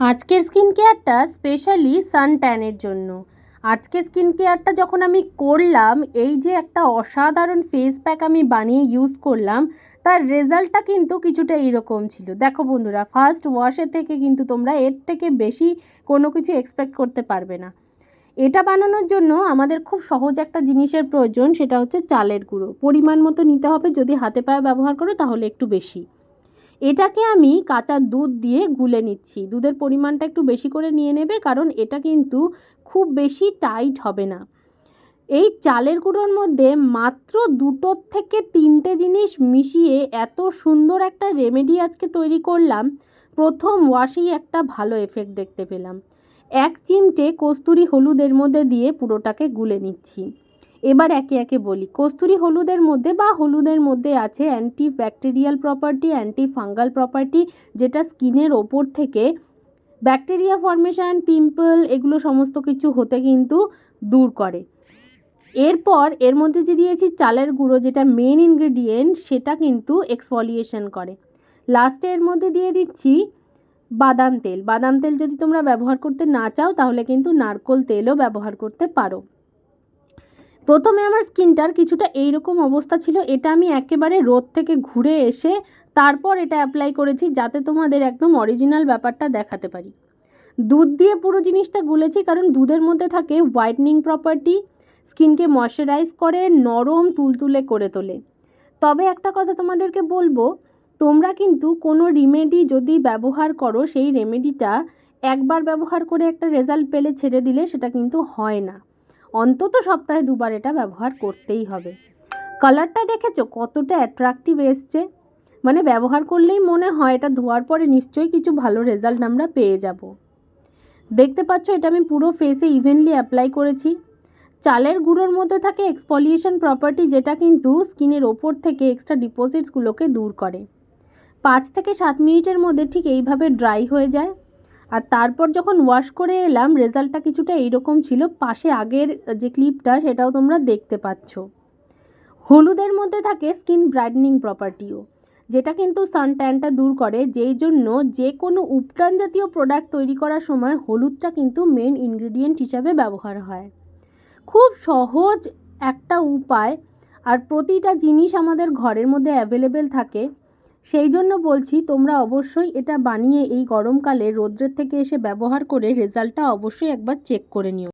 আজকের skin কেয়ারটা specially সান ট্যানের জন্য। আজকে স্কিন কেয়ারটা যখন আমি করলাম, এই যে একটা অসাধারণ ফেস প্যাক আমি বানিয়ে ইউজ করলাম, তার রেজাল্টটা কিন্তু কিছুটা এরকম ছিল। দেখো বন্ধুরা ফার্স্ট ওয়াশের থেকে কিন্তু তোমরা এর থেকে বেশি কোনো কিছু এক্সপেক্ট করতে পারবে না। এটা বানানোর জন্য আমাদের খুব সহজ একটা জিনিসের প্রয়োজন, সেটা হচ্ছে চালের গুঁড়ো। পরিমাণ মতো নিতে হবে, যদি হাতে পায়ে ব্যবহার করো তাহলে একটু বেশি। এটাকে আমি কাঁচা দুধ দিয়ে গুলে নিচ্ছি। দুধের পরিমাণটা একটু বেশি করে নিয়ে নেবে কারণ এটা কিন্তু খুব বেশি টাইট হবে না। এই চালের গুঁড়োর মধ্যে মাত্র দুটোর থেকে তিনটে জিনিস মিশিয়ে এত সুন্দর একটা রেমেডি আজকে তৈরি করলাম। প্রথম ওয়াশেই একটা ভালো এফেক্ট দেখতে পেলাম। এক চিমটে কস্তুরি হলুদের মধ্যে দিয়ে পুরোটাকে গুলে নিচ্ছি। এবার একে একে বলি। কস্তুরি হলুদের মধ্যে বা হলুদের মধ্যে আছে anti bacterial property anti fungal property যেটা স্কিনের ওপর থেকে ব্যাকটেরিয়া ফর্মেশন পিম্পল এগুলো সমস্ত কিছু হতে কিন্তু দূর করে। এরপর এর মধ্যে যে দিয়েছি চালের গুঁড়ো, যেটা মেন ইনগ্রেডিয়েন্ট সেটা কিন্তু এক্সফলিয়েশন করে। লাস্টে এর মধ্যে দিয়ে দিচ্ছি বাদাম তেল। বাদাম তেল যদি তোমরা ব্যবহার করতে না চাও, তাহলে কিন্তু নারকোল তেলও ব্যবহার করতে পারো। প্রথমে আমার স্কিনটার কিছুটা এইরকম অবস্থা ছিল, এটা আমি একেবারে রোদ থেকে ঘুরে এসে তারপর এটা অ্যাপ্লাই করেছি যাতে তোমাদের একদম অরিজিনাল ব্যাপারটা দেখাতে পারি। দুধ দিয়ে পুরো জিনিসটা গুলেছি কারণ দুধের মধ্যে থাকে হোয়াইটনিং প্রপার্টি স্কিনকে ময়শ্চারাইজ করে, নরম তুলতুলে করে তোলে। তবে একটা কথা তোমাদেরকে বলব, তোমরা কিন্তু কোনো রিমেডি যদি ব্যবহার করো, সেই রেমেডিটা একবার ব্যবহার করে একটা রেজাল্ট পেলে ছেড়ে দিলে সেটা কিন্তু হয় না। অন্তত সপ্তাহে দুবার এটা ব্যবহার করতেই হবে। কালারটা দেখেছ? কতটা অ্যাট্রাকটিভ এসছে। মানে ব্যবহার করলেই মনে হয় এটা ধোয়ার পরে নিশ্চয়ই কিছু ভালো রেজাল্ট আমরা পেয়ে যাব। দেখতে পাচ্ছ, এটা আমি পুরো ফেসে ইভেনলি অ্যাপ্লাই করেছি। চালের গুঁড়োর মধ্যে থাকে এক্সপলিয়েশন প্রপার্টি যেটা কিন্তু স্কিনের ওপর থেকে এক্সট্রা ডিপোজিটসগুলোকে দূর করে। পাঁচ থেকে সাত মিনিটের মধ্যে ঠিক এইভাবে ড্রাই হয়ে যায়। আর তারপর যখন ওয়াশ করে এলাম রেজাল্টটা কিছুটা এইরকম ছিল। পাশে আগের যে ক্লিপটা সেটাও তোমরা দেখতে পাচ্ছ। হলুদের মধ্যে থাকে স্কিন ব্রাইটনিং প্রপার্টিও যেটা কিন্তু সানট্যানটা দূর করে। যেই জন্য যে কোনো উপটান জাতীয় প্রোডাক্ট তৈরি করার সময় হলুদটা কিন্তু মেন ইনগ্রিডিয়েন্ট হিসাবে ব্যবহার হয়। খুব সহজ একটা উপায়। আর প্রতিটা জিনিস আমাদের ঘরের মধ্যে অ্যাভেলেবেল থাকে। সেই জন্য বলছি, তোমরা অবশ্যই এটা বানিয়ে এই গরমকালে রোদ্রের থেকে এসে ব্যবহার করে রেজাল্টটা অবশ্যই একবার চেক করে নিও।